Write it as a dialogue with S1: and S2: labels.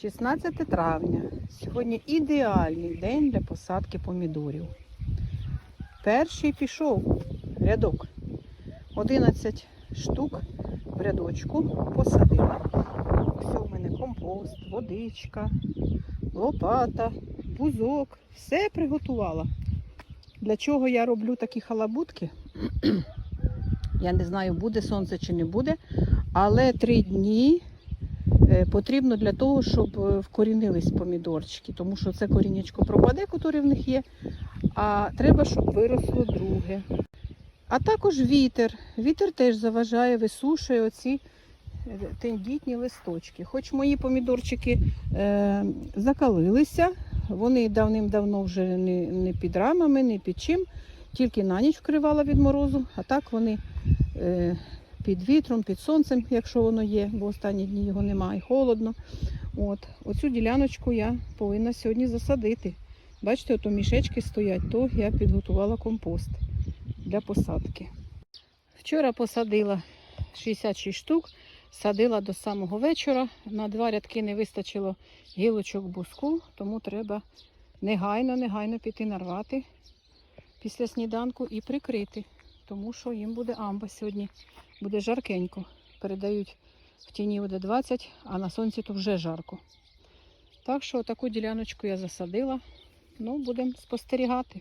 S1: 16 травня. Сьогодні ідеальний день для посадки помідорів. Перший пішов рядок. 11 штук в рядочку посадила. Все у мене компост, водичка, лопата, бузок. Все приготувала. Для чого я роблю такі халабутки? Я не знаю, буде сонце чи не буде, але три дні потрібно для того, щоб е, вкорінились помідорчики, тому що це корінечко пропаде, яке в них є, а треба, щоб виросло друге. А також вітер. Вітер теж заважає, висушує оці е, тендітні листочки. Хоч мої помідорчики е, закалилися, вони давним-давно вже не, не під рамами, не під чим, тільки на ніч вкривала від морозу, а так вони е, під вітром, під сонцем, якщо воно є, бо останні дні його немає, холодно. От. Оцю діляночку я повинна сьогодні засадити. Бачите, ото мішечки стоять, то я підготувала компост для посадки. Вчора посадила 66 штук, садила до самого вечора. На два рядки не вистачило гілочок буску, тому треба негайно, негайно піти нарвати після сніданку і прикрити, тому що їм буде амба сьогодні. Буде жаркенько. Передають в тіні буде 20, а на сонці то вже жарко. Так що таку діляночку я засадила. Ну, будемо спостерігати.